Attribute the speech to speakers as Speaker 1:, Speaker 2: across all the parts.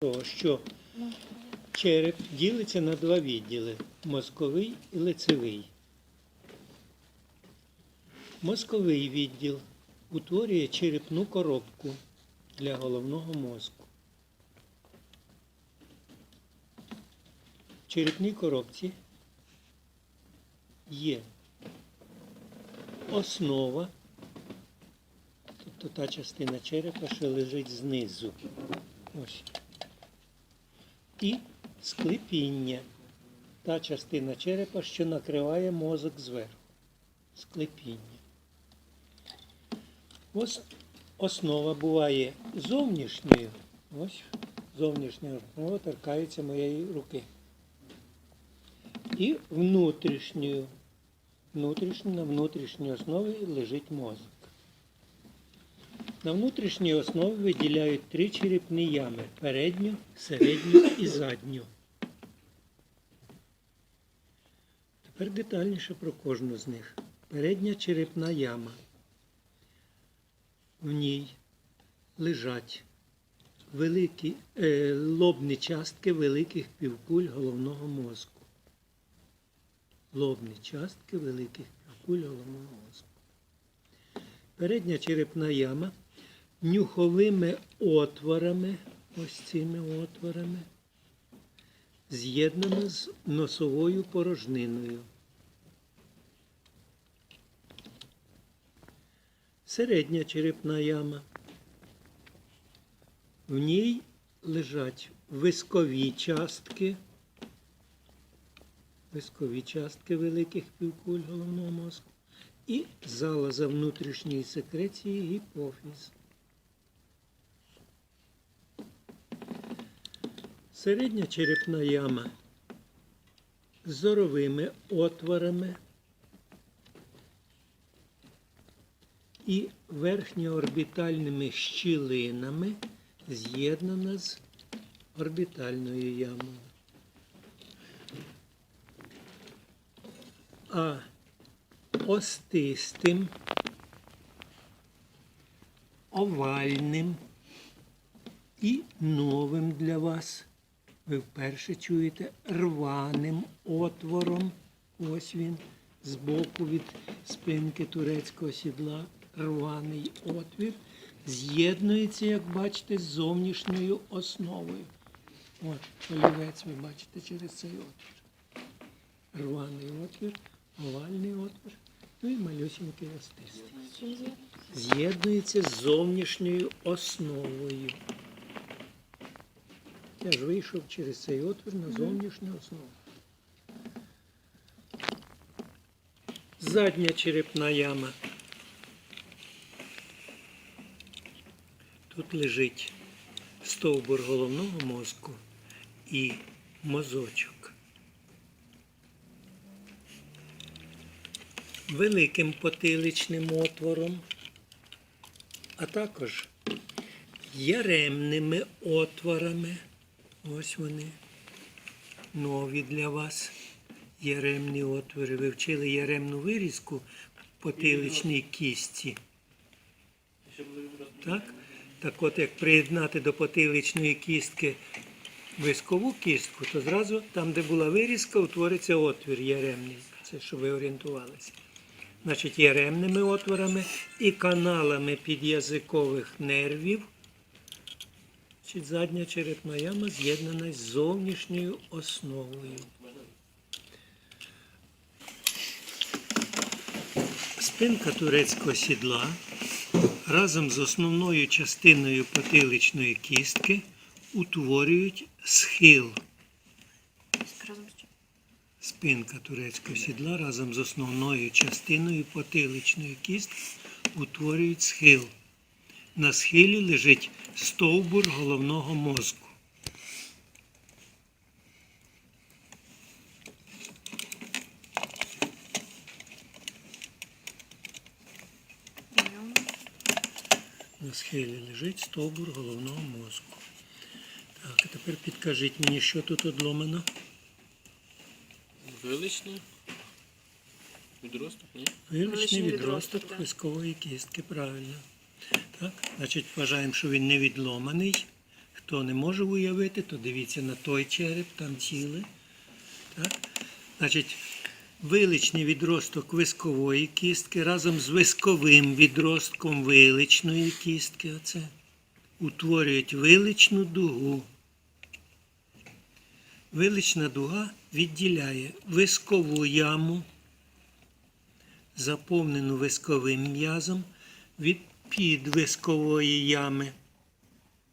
Speaker 1: того, що череп ділиться на два відділи мозковий і лицевий. Мозковий відділ утворює черепну коробку для головного мозку. В черепній коробці є основа, тобто та частина черепа, що лежить знизу. Ось. І склепіння. Та частина черепа, що накриває мозок зверху. Склепіння. Ось основа буває зовнішньою. Ось зовнішня основа торкається моєї руки. І внутрішньою. Внутрішньо, на внутрішній основі лежить мозок. На внутрішній основі виділяють три черепні ями передню, середню і задню. Тепер детальніше про кожну з них. Передня черепна яма. В ній лежать великі е, лобні частки великих півкуль головного мозку. Лобні частки великих півкуль головного мозку. Передня черепна яма нюховими отворами, ось цими отворами, з'єднана з носовою порожниною. Середня черепна яма. В ній лежать вискові частки, вискові частки великих півкуль головного мозку і залоза внутрішньої секреції гіпофіз. Середня черепна яма з зоровими отворами і верхньоорбітальними щілинами з'єднана з орбітальною ямою. А остистим, овальним і новим для вас. Ви вперше чуєте рваним отвором. Ось він збоку від спинки турецького сідла. Рваний отвір з'єднується, як бачите, з зовнішньою основою. От, олівець ви бачите через цей отвір. Рваний отвір, овальний отвір, ну і малюсінький остистий. З'єднується з зовнішньою основою. Я ж вийшов через цей отвір на зовнішню основу. Задня черепна яма. Тут лежить стовбур головного мозку і мозочок. Великим потиличним отвором, а також яремними отворами. Ось вони нові для вас. Яремні отвори. Ви вчили яремну вирізку потиличній кісті. Так? Так от, як приєднати до потиличної кістки вискову кістку, то зразу там, де була вирізка, утвориться отвір яремний. Це щоб ви орієнтувалися. Значить, яремними отворами і каналами під'язикових нервів. Значить, задня черепна яма з'єднана з зовнішньою основою. Спинка турецького сідла разом з основною частиною потиличної кістки утворюють схил. Спинка турецького сідла разом з основною частиною потиличної кістки утворюють схил. На схилі лежить стовбур головного мозку. На схилі лежить стовбур головного мозку. Так, а тепер підкажіть мені, що тут одломано.
Speaker 2: Величний. Відросток, ні?
Speaker 1: Вилучний
Speaker 3: Величний
Speaker 1: відросток
Speaker 3: відросток, да.
Speaker 1: хвискової кістки, правильно. Так, значить, вважаємо, що він не відломаний. Хто не може уявити, то дивіться на той череп, там ціле. Так? Значить, виличний відросток вискової кістки разом з висковим відростком виличної кістки оце, утворюють виличну дугу. Вилична дуга відділяє вискову яму, заповнену висковим м'язом, від підвискової ями,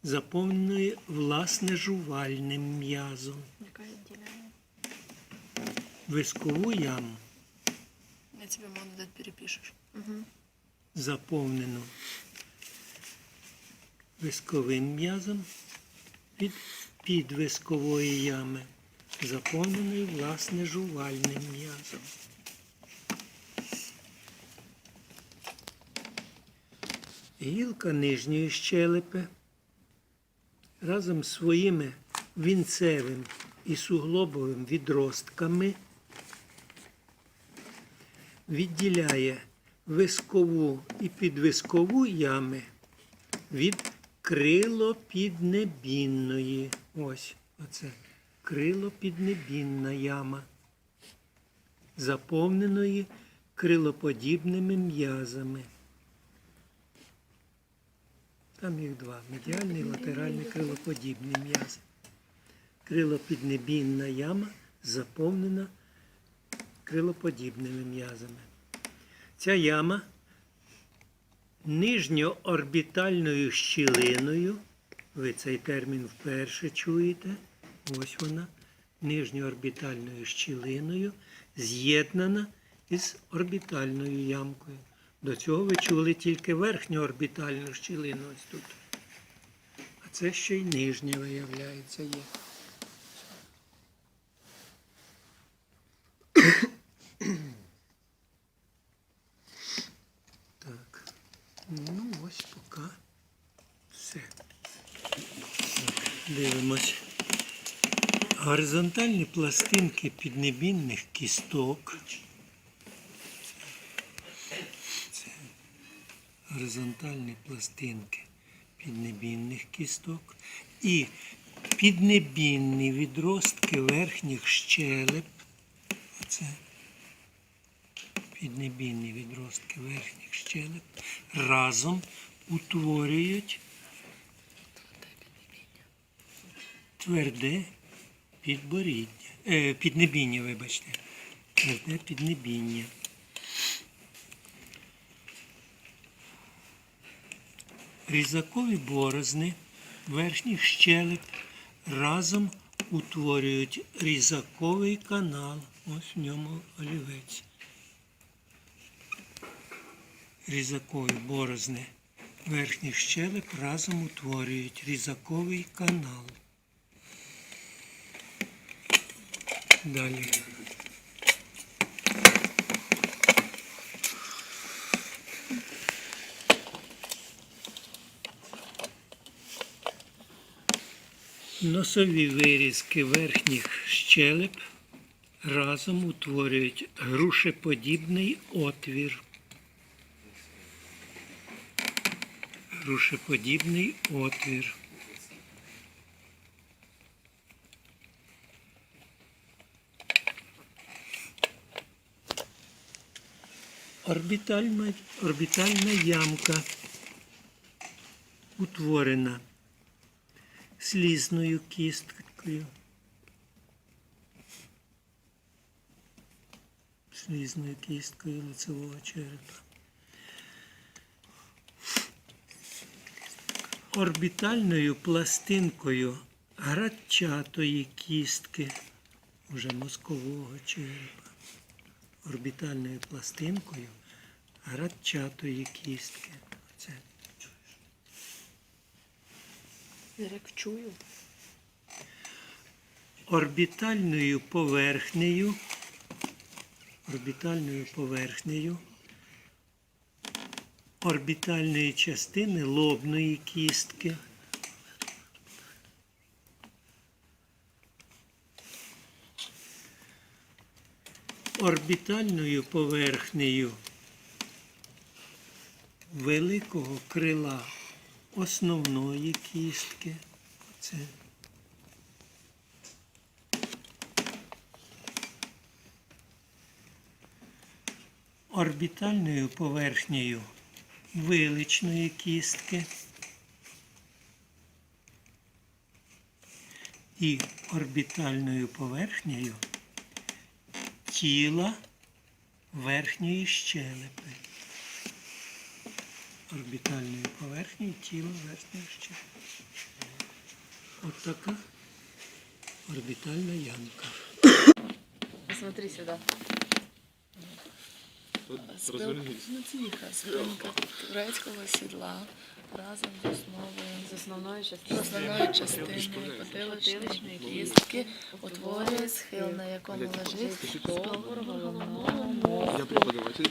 Speaker 1: заповненої власне жувальним м'язом.
Speaker 3: Яка відділяє?
Speaker 1: Вискову яму
Speaker 3: Я тебе могу дать перепишешь. Угу.
Speaker 1: заповнену висковим м'язом від підвискової ями, заповненої власне жувальним м'язом. Гілка нижньої щелепи разом з своїми вінцевим і суглобовим відростками відділяє вискову і підвискову ями від крилопіднебінної. Ось оце крилопіднебінна яма, заповненої крилоподібними м'язами. Там їх два медіальний латеральний крилоподібні м'язи. Крилопіднебінна яма заповнена крилоподібними м'язами. Ця яма нижньоорбітальною щілиною, ви цей термін вперше чуєте, ось вона, нижньоорбітальною щілиною з'єднана із орбітальною ямкою. До цього ви чули тільки верхньоорбітальну щілину ось тут. А це ще й нижня, виявляється, є. Так. Ну, ось поки все. Так, дивимось. Горизонтальні пластинки піднебінних кісток. Горизонтальні пластинки піднебінних кісток і піднебінні відростки верхніх щелеп. Оце піднебінні відростки верхніх щелеп разом утворюють тверде підборіддя. Е, піднебіння, вибачте. Тверде піднебіння. Різакові борозни верхніх щелеп разом утворюють різаковий канал. Ось в ньому олівець. Різакові борозни верхніх щелеп разом утворюють різаковий канал. Далі. Носові вирізки верхніх щелеп разом утворюють грушеподібний отвір. Грушеподібний отвір. Орбітальна, орбітальна ямка утворена слізною кісткою. Слізною кісткою лицевого черепа. Орбітальною пластинкою градчатої кістки уже мозкового черепа. Орбітальною пластинкою градчатої кістки. Оце.
Speaker 3: Я чую.
Speaker 1: орбітальною поверхнею, орбітальною поверхнею орбітальної частини лобної кістки. Орбітальною поверхнею великого крила основної кістки. Це орбітальною поверхнею виличної кістки і орбітальною поверхнею тіла верхньої щелепи. Орбітальною поверхнею тіла верхньої щелепи. От така орбітальна ямка.
Speaker 4: Посмотри сюда.
Speaker 2: Розвернись.
Speaker 3: Ну, спинка турецького сідла разом з основою
Speaker 4: З основною частиною.
Speaker 3: основною частиною потиличної кістки утворює схил, на якому лежить стовбур головного мозку.